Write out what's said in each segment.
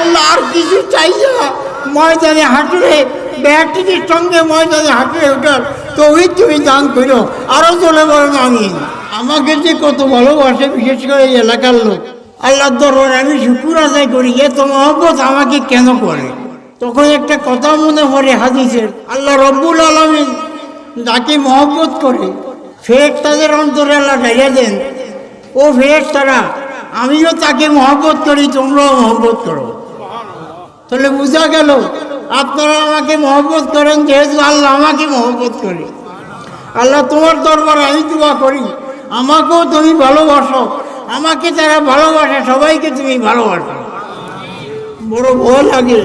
আল্লাহ আর কিছু চাই না ময়দানে হাঁটলে ব্যাটির সঙ্গে ময়দানে হাঁটলে ওঠার তো ওই তুমি দান করো। আরও চলে বলেন আমি আমাকে যে কত ভালোবাসে, বিশেষ করে এই এলাকার লোক। আল্লাহর দরবার আমি শুকুর আদায় করি এত মহব্বত আমাকে কেন করে? তখন একটা কথা মনে পড়ে হাদিসের, আল্লাহ রব্বুল আলমিন যাকে মহব্বত করে। ফের তাদের অন্তরে আল্লাহ ঢেলে দেন। ও ফের তারা আমিও তাকে মহব্বত করি, তোমরাও মহব্বত করো। তাহলে বোঝা গেল, আপনারা আমাকে মহব্বত করেন, যেহেতু আল্লাহ আমাকে মহব্বত করে। আল্লাহ তোমার দরবার আমি দোয়া করি। আমাকেও তুমি ভালোবাসো, আমাকে যারা ভালোবাসে, সবাইকে তুমি ভালোবাসো। বড় ভয় লাগে।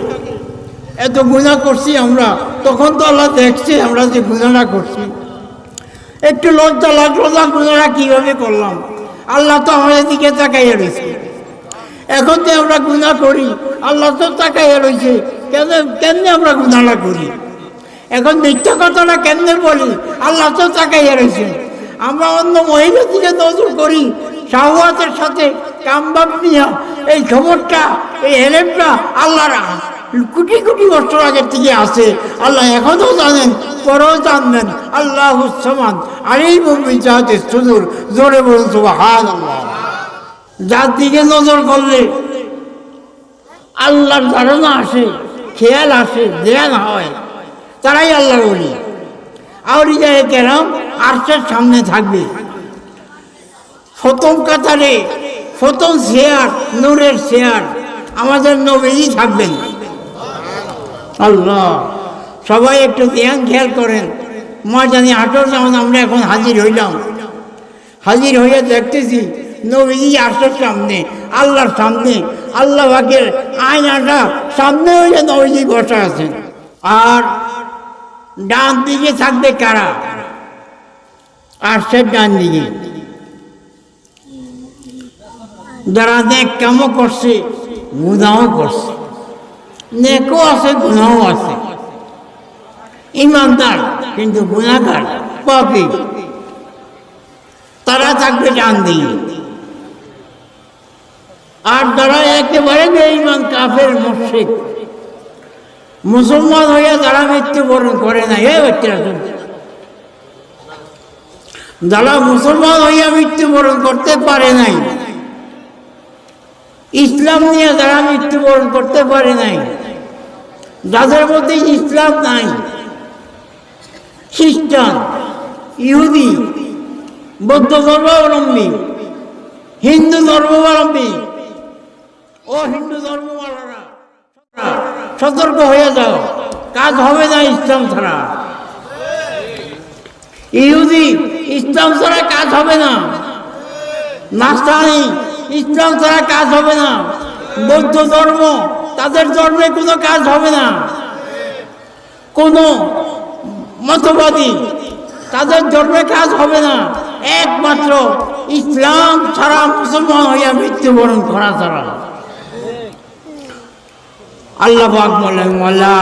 এত গুণা করছি আমরা, তখন তো আল্লাহ দেখছে আমরা যে গুণাটা করছি। একটু লজ্জা লাগল না গুণাটা কীভাবে করলাম? আল্লাহ তো আমাদের দিকে তাকাইয়া রয়েছে এখন যে আমরা গুণা করি, আল্লাহ তো তাকাইয়া রয়েছে কেন, কেমনে আমরা গুণাটা করি? এখন মিথ্যা কথাটা কেমনে বলি? আল্লাহ তো তাকাইয়া রয়েছে আমরা অন্য মহিলার দিকে নজর করি, শাহওয়াতের সাথে কামবাব নিয়া এই খবরটা, এই হেলেমটা আল্লাহর কোটি কোটি বছর আগের থেকে আছে। আল্লাহ এখনও জানেন, পরেও জানবেন, আল্লাহ সমান আর এই মুম্বই চাহতে সুদূর, জোরে বলুন হাল আল্লাহ যার দিকে নজর করলে আল্লাহর ধারণা আসে, খেয়াল আসে, জ্ঞান হয়। তারাই আল্লাহর বলি আউরিজায় কেরাম আর্শের সামনে থাকবে। প্রথম কাতারে প্রথম শেয়ার, নূরের শেয়ার আমাদের নবীজি থাকবেন। আল্লাহ, সবাই একটু ধ্যান খেয়াল করেন। মা জানি হাঁটোর যেমন আমরা এখন হাজির হইলাম। হাজির হইয়া দেখতেছি নবীজি আসার সামনে, আল্লাহর সামনে, আল্লাহ বাকের আয়নাটা সামনে হইলে নবীজি বসা আছেন। আর ডান দিকে থাকবে কারা? সে ডান দিকে। যারা নেক কামও করছে গুনাও করছে। নেকও আছে গুনাও আছে। ইমানদার, কিন্তু গুণাগার পাপি। তারা থাকবে ডান দিকে। আর যারা একেবারে বেঈমান, কাফের, মুশরিক, মুসলমান হইয়া যারা মৃত্যুবরণ করে না, এ শুনছে। যারা মুসলমান হইয়া মৃত্যুবরণ করতে পারে নাই, ইসলাম নিয়ে যারা মৃত্যুবরণ করতে পারে নাই, যাদের মধ্যে ইসলাম নাই, খ্রিস্টান, ইহুদি, বৌদ্ধ ধর্মাবলম্বী, হিন্দু ধর্মাবলম্বী ও হিন্দু ধর্মওয়ালারা, সতর্ক হয়ে যাও। কাজ হবে না ইসলাম ছাড়া। ইহুদি, ইসলাম ছাড়া কাজ হবে না। নাস্তানি ইসলাম ছাড়া কাজ হবে না। বৌদ্ধ ধর্ম, তাদের ধর্মে কোনো কাজ হবে না। কোনো মতবাদী, তাদের ধর্মে কাজ হবে না। একমাত্র ইসলাম ছাড়া মুসলমান হইয়া মৃত্যুবরণ করা ছাড়া। আল্লাহ বলেন ওয়ালা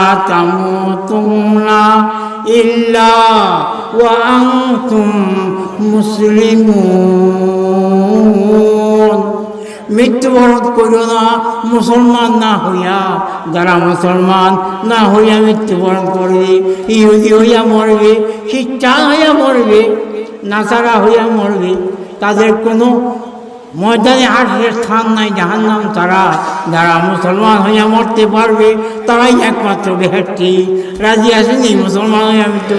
ওয়া মৃত্যুবরণ করো না, মুসলমান না হইয়া, যারা মুসলমান না হইয়া মৃত্যুবরণ করবে, ইহুদি হইয়া মরবে খ্রিস্টান হইয়া মরবে, নাসারা হইয়া মরবে, তাদের কোনো ময়দানে হাসের স্থান নাই, জাহান্নাম তারা যারা মুসলমান হইয়া মরতে পারবে, তারাই একমাত্র বেহারটি রাজি আসেনি মুসলমান হইয়া তো।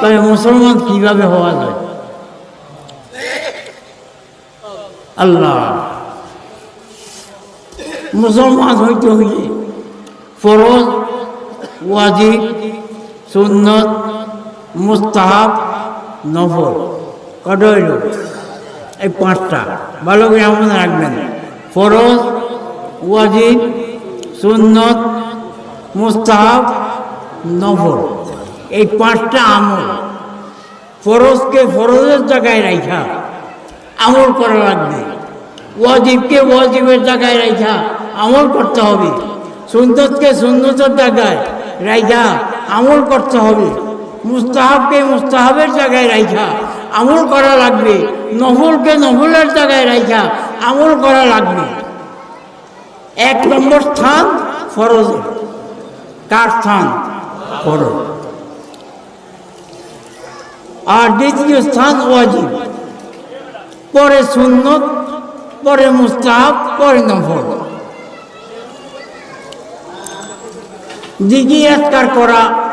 তবে মুসলমান কীভাবে হওয়া যায়? আল্লাহ। মুসলমান হইতে হইলে ফরজ, ওয়াজিব, সুন্নত, মুস্তাহাব কত হইল? এই পাঁচটা। ভালো করে মনে রাখবেন। ফরজ, ওয়াজিব, সুন্নত, মুস্তাহাব নফর এই পাঁচটা আমল। ফরজকে ফরজের জায়গায় রাখা আমল করা লাগবে। ওয়াজিবকে ওয়াজিবের জায়গায় রাখা আমল করতে হবে। সুন্নতকে সুন্নতের জায়গায় রাখা আমল করতে হবে। মুস্তাহাবকে মুস্তাহাবের জায়গায় রাখা আমল করা লাগবে। নফলকে নফলের জায়গায় রাখা আমল করা লাগবে। এক নম্বর স্থান ফরজ। কার স্থান? ফরজ। আর দ্বিতীয় স্থান ওয়াজিব। পরে সুন্নত, পরে মুস্তাহাব, পরে নফল। জিগি আজকার করা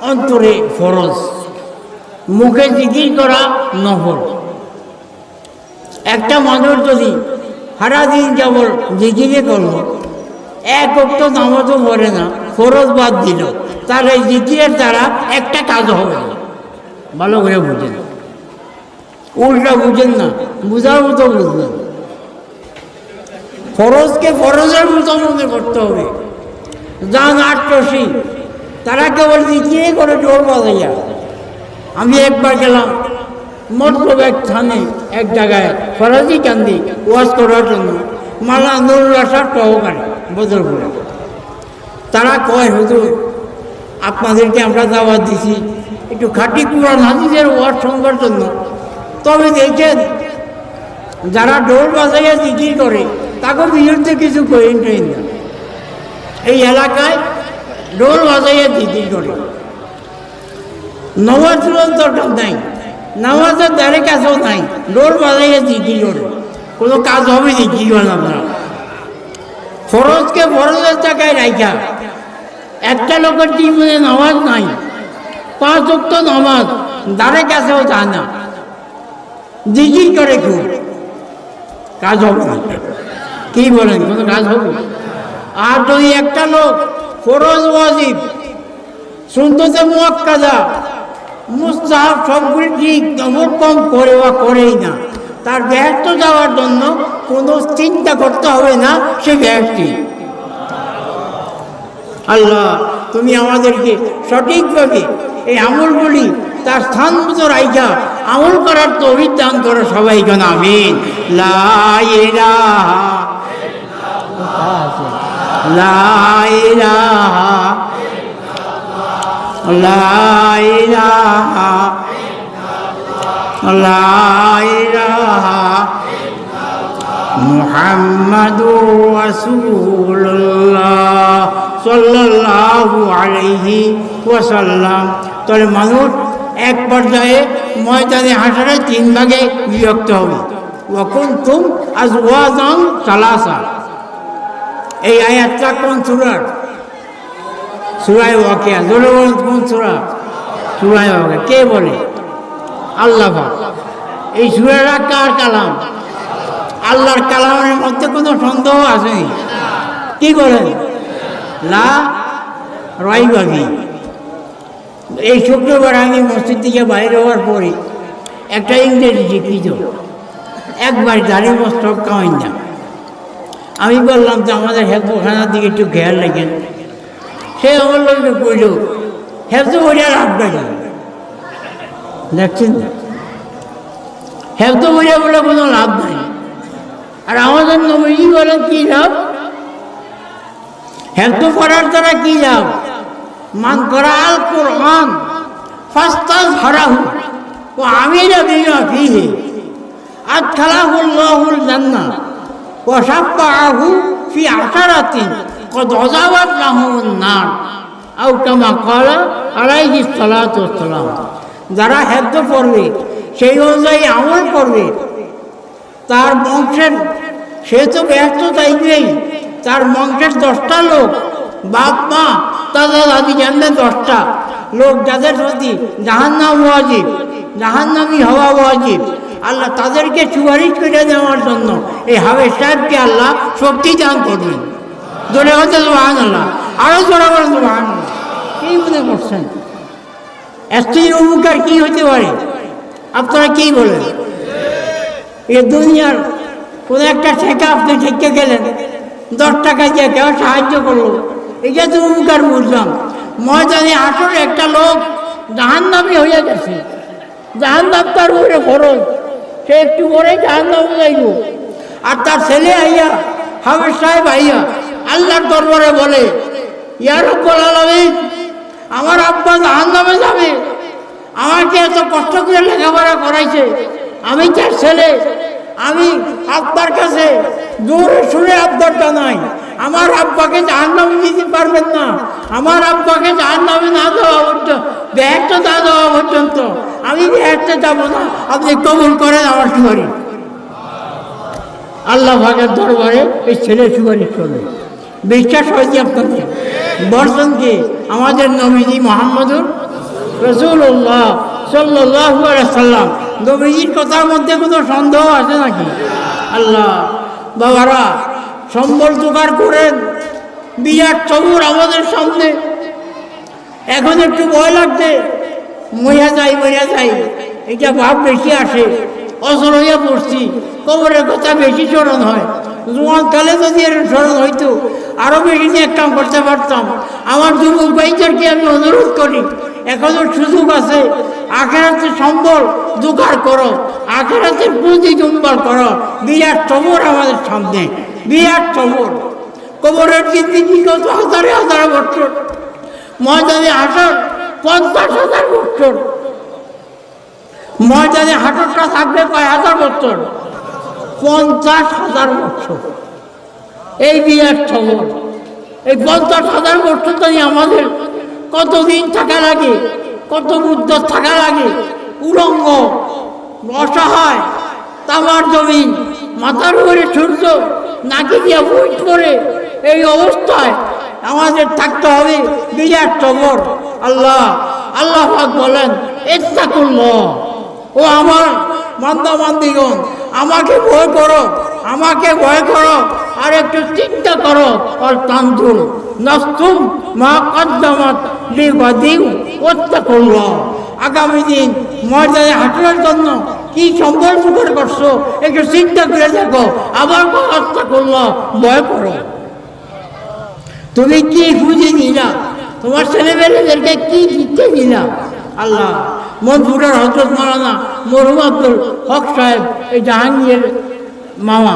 অন্তরে ফরজ। মুখে জিগির করা নফল একটা মানুষ যদি সারাদিন কেবল জিগিরে করল, এক অক্ট নামাজও পড়ে না খরচ বাদ দিল। তার এই জিগিরের দ্বারা একটা কাজ হবে না। ভালো করে বুঝেন। উল্টা বুঝেন না, বুঝার মতো বুঝবেন। ফরজকে ফরজের মতো মনে করতে হবে। যান আটটসি তারা কেবল জিগিরে করে জোর বাজাইয়া। আমি একবার গেলাম মতলব এক স্থানে এক জায়গায় ফরাজি কান্দি ওয়াজ করার জন্য, মালা নুরুল আসার সহকারে বদরপুরে। তারা কয়, হুজুর, আপনাদেরকে আমরা দাওয়াত দিছি একটু খাঁটি কুরান হাদিসের ওয়াজ শুনবার জন্য। তবে দেখছেন যারা ডোল বাজাইয়া জিকির করে তাকে বিরুদ্ধে কিছু করেন না এই এলাকায় ডোল বাজাইয়া জিকির করে। নামাজ চূড়ান্ত দরকার নাই নামাজের দ্বারে কাছেও নাই ডোল বাজাইয়া জিকির করে কোনো কাজ হবে জিকির করেন আপনারা ফরজকে ফরজের জায়গায় রাখা একটা লোকের জীবনে নামাজ নাই পাঁচ অক্ট নামাজ দ্বারে কাছেও যায় না জিকির করে খুব কাজ হবে না কি বলেন কোনো কাজ হবে আর যদি একটা লোক ফরজ ওয়াজিব শুনতেছে মুয়াক্কাদা মুস্তাহাব সবগুলি ঠিক নফর কম করে বা করেই না। তার ব্যস্ত যাওয়ার জন্য কোনো চিন্তা করতে হবে না, সে ব্যক্তি। আল্লাহ, তুমি আমাদেরকে সঠিকভাবে এই আমলগুলি, তার স্থান মতো রাইখা, আমল করার তো অভিজ্ঞান করো সবাই কেন আমিন। লাইরা লাইরা তাহলে মানুষ এক পর্যায়ে ময়দানে হাসারে তিন ভাগে বিভক্ত হবে। ওয়াকুন তুম আজ ওয়াজান সালাসা। এই আয়াতটা কোন সুরার? সুরায় ওয়াকিয়া জোরে বলেন কোন সুরা? সুরায় ওয়াকিয়া। কে বলে? আল্লাহ এই সুরাটা কার কালাম? আল্লাহর কালামের মধ্যে কোনো সন্দেহ আসেনি কি করেন লা রয়বাগি এই শুক্রবার আমি মসজিদ থেকে বাইরে হওয়ার পরে একটা ইংরেজি শিখিত একবার দাঁড়িয়ে মস্তক কামাই না আমি বললাম যে আমাদের হেফখানার দিকে একটু খেয়াল রাখেন সে আমার লোকটা কইল হেফতো বইয়া লাভ দেখেন দেখছেন? হেফতো বইয়া বলে কোনো লাভ নাই। আর আমাদের নবীজি বলেন কি লাভ? হেফতো করার দ্বারা কি লাভ? মান করা আল কোরআন, ফাস্তাজ হারাহু, ও আমিরা বিমা ফিহে, আদখালাহুল্লাহুল জান্নাহ, ও সাফাহু ফি আশারাতিন। قد عذبت له النار أو كما قال عليه الصلاة والسلام যারা হেদ্দ করবে সেই অনুযায়ী আমল করবে তার বংশের সে তো ব্যস্ত চাইবেই তার বংশের দশটা লোক বাপ মা তাদের দাদি জানবে দশটা লোক যাদের প্রতি জাহান্নাম ওয়াজিব জাহান্নামি হওয়া ওয়াজিব আল্লাহ তাদেরকে সুপারিশ করে দেওয়ার জন্য এই হাবের সাহেবকে আল্লাহ শক্তি দান করবেন জোরে হচ্ছে সুবাহান আল্লাহ আরও জোরে বলেন সুবাহান কি মনে করছেন? স্ত্রীর উপকার কি হতে পারে? আপনারা কি বলেন? এ দুনিয়ার কোনো একটা ঠেকা আপনি ঠেকে গেলেন। দশ টাকা দিয়ে কেউ সাহায্য করল। এটা তো উপকার বুঝলাম ময়দানে আসলে একটা লোক জাহান্নামি হয়ে গেছে। জাহান্নাম তার উপরে খরচ। সে একটু পরে জাহান্নাম যাইব আর তার ছেলে আইয়া হামের সাহেব আইয়া আল্লাহর দরবারে বলে ইয়ার রব্বুল আমার আব্বা জাহান্নামে যাবে। আমাকে এত কষ্ট করে লেখাপড়া করাইছে। আমি তার ছেলে। আমি আব্বার কাছে জোরে শুনে আব্বার জানাই আমার আব্বাকে জাহান নামে দিতে পারবেন না। আমার আব্বাকে জাহান নামে না দেওয়া পর্যন্ত, ব্যাগটা না দেওয়া পর্যন্ত আমি ব্যাগটা যাব না। আপনি কবুল করেন আমার সুপারিশ। আল্লাহ ভাগের দরবারে এই ছেলে সুপারিশ করবে বিশ্বাস হয়েছে আপনাদের। বর্ষণ কি আমাদের নবীজি মোহাম্মদুর রসুল্লাহ সাল্লাহ সাল্লাম। নবীজির কথার মধ্যে কোনো সন্দেহ আছে নাকি? আল্লাহ, বাবারা, সম্বল জোগাড় করেন বিরাট সবুর আমাদের সামনে। এখন একটু ভয় লাগছে। মরিয়া যাই মরিয়া যাই। এটা ভাব বেশি আসে। অসর হইয়া পড়ছি। কবরের কথা বেশি স্মরণ হয়। জোয়ান কালে যদি এর স্মরণ হইতো আরও বেশি কাম করতে পারতাম। আমার যুবক ভাইদেরকে আমি অনুরোধ করি, এখনও সুযোগ আছে, আখেরাতে সম্বল জোগাড় করো, আখেরাতে পুঁজি জুম্বার করো। বিরাট সবর আমাদের সামনে, বিরাট সবর কবরের জিন্দিগি কত হাজারে হাজার বছর? ময়দানে হাঁটার পঞ্চাশ হাজার বছর। ময়দানে হাঁটারটা থাকবে কয় হাজার বছর? পঞ্চাশ হাজার বছর। এই বিরাট খবর। এই পঞ্চাশ হাজার বছর তো আমাদের কতদিন থাকা লাগে, কত বুদ্ধ থাকা লাগে? উলঙ্গ, অসহায়, তামার জমিন মাথার উপরে সূর্য, নাকি দিয়ে বুট করে এই অবস্থায় আমাদের থাকতে হবে? বিরাট খবর। আল্লাহ আল্লাহ বলেন এটা করল ও আমার মান্দা মান্দিগণ আমাকে ভয় করো, আমাকে ভয় করো, আর একটু চিন্তা করো আর তান্দুল নস্তুম মা কদ্দামাত লিবাদিউ অত্যাকুল্ল আগামী দিন ময়দানে হাঁটার জন্য কি সম্বল জোগাড় করছ একটু চিন্তা করে দেখো, আবার হত্যা করল ভয় করো। তুমি কি খুঁজে নিলা? তোমার ছেলেমেয়েদেরকে কি দিতে দিলা আল্লাহ মনপুরের হজরত মারানা মরহুম আব্দুল হক সাহেব, এই জাহাঙ্গীর মামা।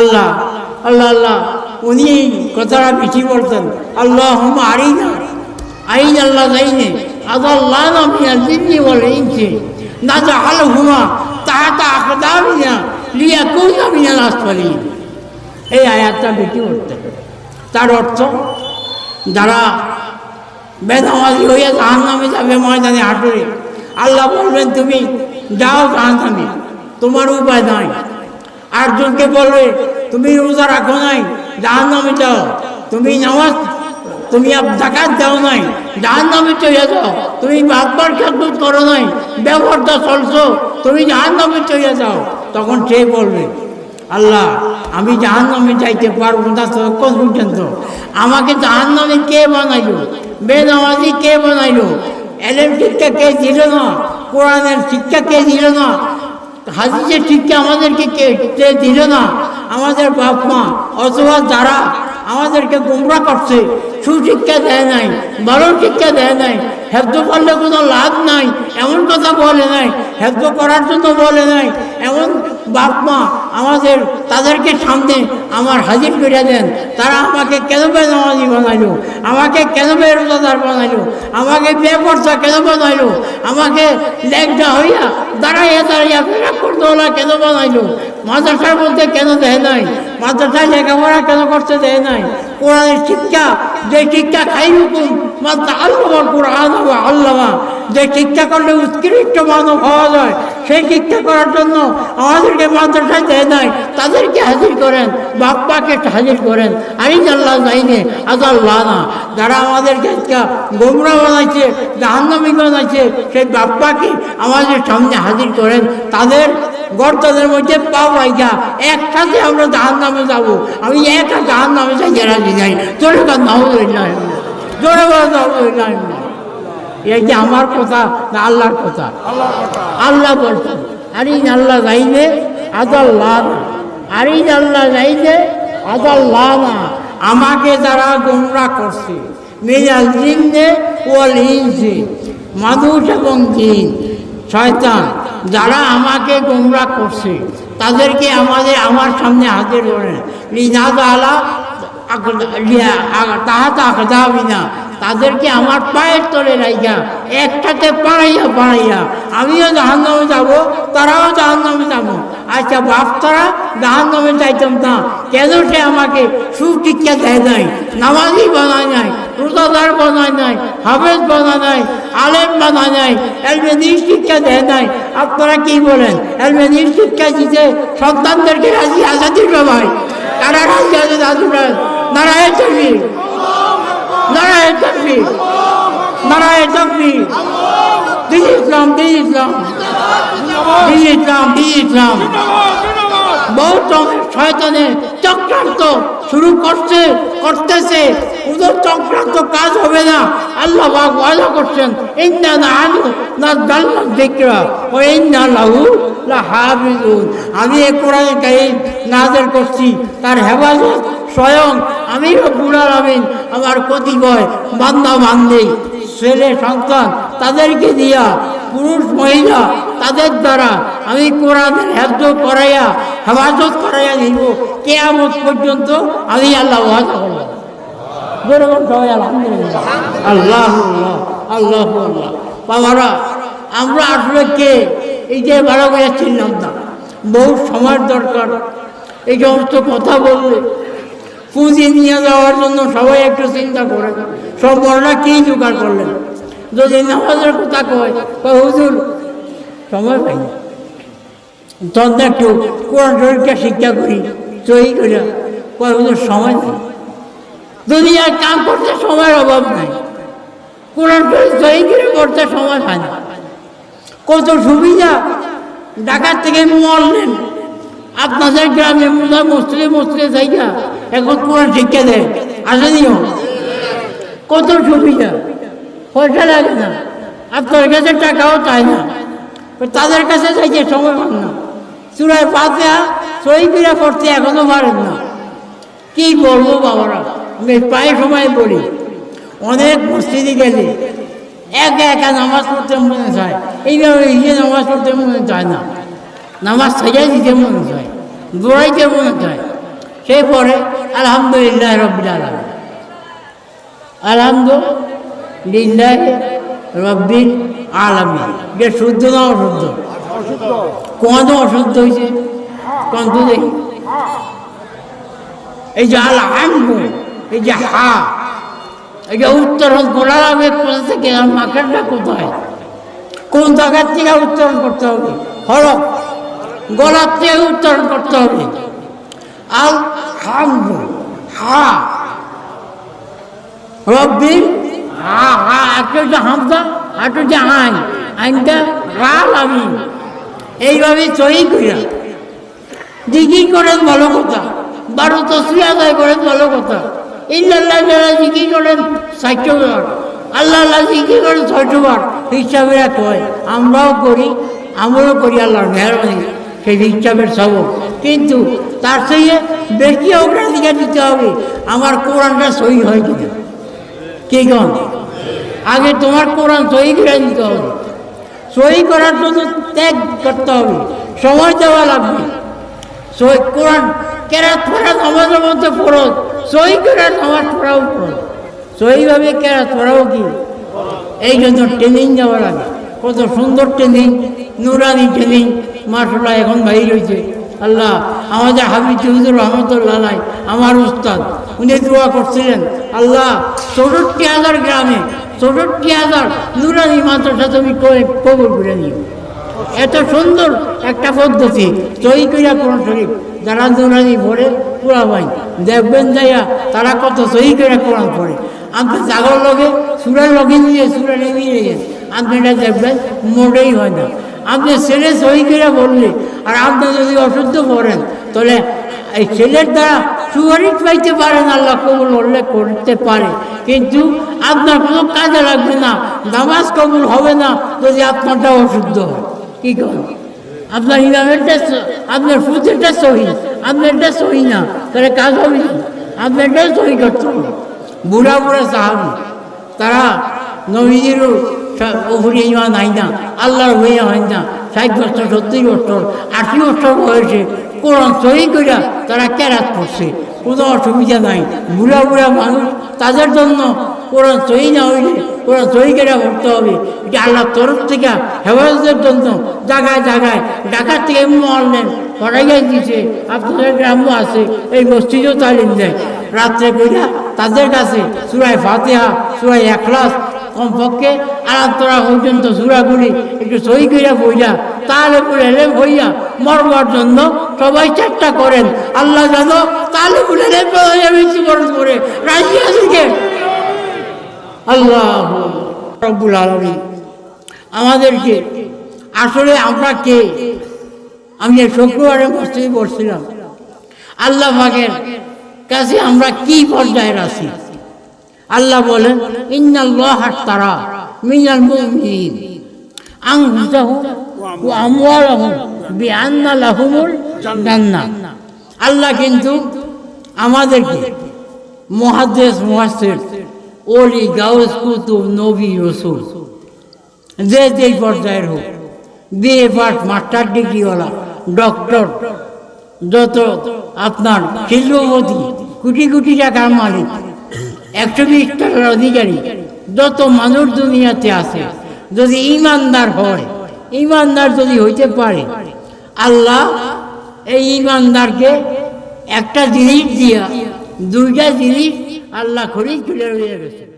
আল্লাহ আল্লাহ আল্লাহ, উনি কথাটা বেশি বলতেন আল্লাহ হুম আরিনা, আইন আল্লাহ যাইনে আদাল্লাহ না মিয়া জিন্নি বলে ইনছে না যা হাল হুমা তাহাতা আকদামিনা লিয়া কৌনা মিয়া লাস্তারি এই আয়াতটা বেশি বলতেন তার অর্থ, যারা বেদামাজি হইয়া জাহান নামে যাবে ময়দানে হাঁটুরে। আল্লাহ বলবেন, তুমি যাও জাহান নামে তোমার উপায় নাই। আরেকজনকে বলবে, তুমি রোজা রাখো নাই জাহান নামে যাও। তুমি নামাজ, তুমি জাকাত দাও নাই জাহান নামে চলে যাও। তুমি বাপবার খেদমত করো নাই, ব্যবহারটা চলছো, তুমি জাহান নামে চলে যাও। তখন সে বলবে, আল্লাহ, আমি জাহান নামে যাইতে পারব না ততক্ষণ পর্যন্ত। আমাকে জাহান নামে কে বানাইলো? বেনামাজি কে বানাইলো? এলেম শিক্ষা কে দিল না? কোরআনের শিক্ষা কে দিল না? হাদিসের শিক্ষা আমাদেরকে কে কে দিল না? আমাদের বাপ মা অথবা যারা আমাদেরকে গুমরা করছে, সুশিক্ষা দেয় নাই ভালো শিক্ষা দেয় নাই হেফজ করলে কোনো লাভ নাই, এমন কথা বলে নাই হেফজ করার জন্য বলে নাই, এমন বাপ মা আমাদের তাদেরকে সামনে আমার হাজির করে দেন। তারা আমাকে কেন বেনামাজি বানাইল? আমাকে কেন বেরোজাদার বানাইল? আমাকে করছা কেন বানাইলো? আমাকে লেগটা হইয়া দাঁড়াইয়া দাঁড়াইয়া ফেরা করতে কেন বানাইলো? মাদ্রাসার মধ্যে কেন দেয় নাই? মাদ্রাসায় লেখাপড়া কেন করতে দেয় নাই? কোরআনের শিক্ষা, যে শিক্ষা খাই হুকুম মাত্র আল্লাহ কোরআন হবে আল্লামা। যে শিক্ষা করলে উৎকৃষ্ট মানব হওয়া যায়, সেই শিক্ষা করার জন্য আমাদেরকে মাদ্রাসায় দেয় নাই। তাদেরকে হাজির করেন বাপ্পাকে হাজির করেন। আমি আল্লাহ যাইনে আদাল্লাহ না যারা আমাদেরকে গোমরা বানাইছে, জাহান্নামি বানাইছে, সেই বাপ্পাকে আমাদের সামনে হাজির করেন। তাদের গর্তদের মধ্যে পাও রাইখা একসাথে আমরা জাহান নামে যাব, আমি একা জাহান নামে যাই রাজি যাই। জোরে কাজ নাও জোরে কাজ এই যে আমার কথা না আল্লাহর কথা? আল্লাহ বলছেন আরিন আল্লাহ যাইবে না। আরিন আল্লাহ যাইবে আদাল্লাহ না। আমাকে যারা গোমরা করছে, মিনাল জিন্নে ওয়াল ইনসি মানুষ এবং জিন শয়তান, যারা আমাকে গোমরা করছে, তাদেরকে আমাদের, আমার সামনে হাজির করেন লিনাদ আলা তাহাতা না তাদেরকে আমার পায়ের তলে রাইখা, একটাতে পাড়াইয়া পাড়াইয়া। আমিও জাহান নামে যাব, তারাও জাহান নামে যাব। আচ্ছা বাপ তারা জাহান নামে যাইতাম না। কেন সে আমাকে সুশিক্ষা দেয় নাই? নামাজি বানায় নাই, রোজাদার বানায় নাই, হাফেজ বানায় নাই, আলেম বানায় নাই এলমেনির শিক্ষা দেয় নাই। আপনারা কি বলেন? এলমেনির শিক্ষা দিতে সন্তানদেরকে রাজি আজাদি সবাই কারা রাজি আছে দাদুরা নারায়ণ চবি নারায়ণ চবি নারায়ণ চবি দিন ইসলাম দিন ইসলাম। দিন ইসলাম দিন ইসলাম। শয়তানে চক্রান্ত। শুরু করছে, করতেছে। ওদের চক্রান্ত কাজ হবে না। আল্লাহ বাগ ওয়াদা করছেন, ইন্না না আনু না জাল্লা দিকরা ও ইন্না লাহু হাফিজুন আমি এই কোরআন কারিম নাজেল করছি। তার হেফাজত স্বয়ং আমি রব্বুল আলামিন। আমার কতিপয় বান্দা বান্দি ছেলে সন্তান তাদেরকে দিয়া পুরুষ মহিলা তাদের দ্বারা আমি কোরআনের হেফজ করাইয়া, হেফাজত করাইয়া দিব। কেয়ামত পর্যন্ত আমি আল্লাহ আলহামদুলিল্লাহ। আল্লাহ আল্লাহ বাবারা, আমরা আসলে কে? এই যে ভালো করে চিনলাম না বহু সময়ের দরকার। এই সমস্ত কথা বললে, পুঁজি নিয়ে যাওয়ার জন্য সবাই একটু চিন্তা করে। সব বড়রা কী জোগাড় করলেন? যদি নামাজের কথা কয়, হুজুর সময় পাই না তখন একটু কোরআন শরীরকে শিক্ষা করি, তৈরি করি কয় হুজুর সময় নেই। দুনিয়ার কাম করতে সময়ের অভাব নাই। কোরআন শরীর তৈরি করে করতে সময় হয় না। কত সুবিধা। ঢাকার থেকে মরলেন আপনাদের গ্রামে মোদা মসজিদে মসজিদে জায়গা এখন কোরআন শিক্ষা দেয়। আসেনিও। কত সুবিধা। পয়সা লাগে না। আপনার কাছে টাকাও চায় না। তাদের কাছে চাইছে সময় পান না। চূড়ায় সই করে করতে এখনও পারেন না। কি বলব বাবারা, আমি প্রায় সময় বলি অনেক মসজিদে গেলে একা একা নামাজ পড়তে মনে চায়। এইভাবে ইয়ে নামাজ পড়তে মনে চায় না। নামাজ সাজাই দিতে মনে চায় দৌড়াইতে মনে চায়। সে পরে আলহামদুলিল্লাহ রবিল আলম আলহামদুলিল্লাহ রব্বিল আলমী। যে শুদ্ধ না অশুদ্ধ? কোন অশুদ্ধ হয়েছে কোন তো এই যে আলহামদ এই যে হা, এই যে উত্তরণ গোলার আগে কোথা থেকে মাকেরটা কোথায়? কোন জায়গার থেকে উত্তরণ করতে হবে? হরফ। গলার থেকে উত্তরণ করতে হবে। আল হামদ হা। রব্বির হা হা একটা হামদা একটা হচ্ছে আইন আইনটা রাল আমি। এইভাবে সহি করিয়া জিগি করেন ভালো কথা, বারো তসবি আদায় করেন ভালো কথা। ইল্লাল্লাহ যারা জিগি করেন ষাটশো বার আল্লাহ আল্লাহ জিগি করেন ছয়শো বার হিসাবেরা কয় আমরাও করি আমরাও করি আল্লাহর মেহরবানি, সেই হিসাবের সবক। কিন্তু তার সঙ্গে বেশি অগ্রাধিকার দিতে হবে। আমার কোরআনটা সহি হয় কিনা? কি কন আগে তোমার কোরআন সহি করে দিতে হবে। সহি করার জন্য ত্যাগ করতে হবে, সময় দেওয়া লাগবে। সই কোরআন কেরাত পড়া নামাজের মধ্যে ফরজ সই করে নামাজ পড়াও ফরজ। সইভাবে কেরাত পড়াও কি? এই জন্য ট্রেনিং যাওয়া লাগে। কত সুন্দর ট্রেনিং নুরানি ট্রেনিং মার্শাল্লাহ এখন বাইর হয়েছে। আল্লাহ, আমাদের হাবিব চৌধুর রহমতুল্লাহ আমার উস্তাদ, উনি দোয়া করছিলেন, আল্লাহ, চৌষট্টি হাজার গ্রামে চৌষট্টি হাজার নুরানি মাদ্রাসা তুমি কবর করে নিও। এত সুন্দর একটা পদ্ধতি তৈরি করিয়া কোরআন শরীফ। যারা নুরানি পড়ে, পুরা ভাই, দেখবেন যাইয়া তারা কত তৈরি করে কোরআন পড়ে। আপনি জাগর লগে, সুরের লগে নিয়ে সুরে নিয়ে গেছে। আপনি এটা দেখবেন, মোটেই হয় না। আপনি ছেলে সহি করে বললে, আর আপনি যদি অশুদ্ধ পড়েন, তাহলে এই ছেলের দ্বারা সুপারিশ পাইতে পারেন আল্লাহ, কবুল উল্লেখ করতে পারে। কিন্তু আপনার কোনো কাজে লাগবে না, নামাজ কবুল হবে না, যদি আপনারটা অশুদ্ধ হয়। কি করেন? আপনার ইমামেরটা আপনার ফুতেরটা সহি, আপনারটা সহি না, তাহলে কাজ হবে না আপনারটাও সহি করতে হবে। বুড়া বুড়া সাহাবি, তারা নবীজিরও ওপরে ইমান হয় না আল্লাহর হইয়া হয় না, ষাট বছর, সত্তর বছর, আশি বছর বয়সে কোরআন সহি করিয়া তারা ক্যারাত পড়ছে কোনো অসুবিধা নাই। বুড়া বুড়া মানুষ, তাদের জন্য কোরআন সহি না হইলে কোরআন সহি কেটে পড়তে হবে। এটা আল্লাহর তরফ থেকে, হেফাজতের জন্য জায়গায় জায়গায় ঢাকার থেকে এমনি আনলেন, পড়াইয়া দিছে আপনাদের গ্রাম্য আছে, এই মসজিদও তালিম দেয়। রাত্রে বইরা তাদের কাছে সুরায় ফাতেহা, সুরায় একলাস কমপক্ষে আরান্তরা পর্যন্ত সুরাগুলি একটু সই কইরা বইরা তাহলে বলে এলে হইয়া মরবার জন্য সবাই চেষ্টা করেন। আল্লাহ জানো তাহলে বলে এলে মৃত্যুবরণ করে রাজি আছে আল্লাহ রব্বুল আলমী আমাদেরকে, আসলে আমরা কে? আমি শুক্রবারে মস্তিতে পড়ছিলাম আল্লাহ পাকের কাছে আমরা কি পর্যায়ের আছি? আল্লাহ বলেন, ইন্নাল্লাহ তারা মিনাল মুমিনিন। আনফুসাহুম আল্লাহ কিন্তু আমাদেরকে মহাদেশ মুহাসসির ওলি, গাউস, কুতুব, নবী, রসুল, যে যেই পর্যায়ের হোক, বিএ পাস মাস্টার ডিগ্রিওয়ালা, ডক্টর, যত আপনার শিল্পপতি কোটি কোটি টাকার মালিক, একশো বিশ টাকার অধিকারী, যত মানুষ দুনিয়াতে আছে, যদি ইমানদার হয় ইমানদার যদি হইতে পারে, আল্লাহ এই ইমানদারকে একটা জিনিস দিয়া, দুইটা জিনিস আল্লাহ খরিদ তুলে রয়ে গেছে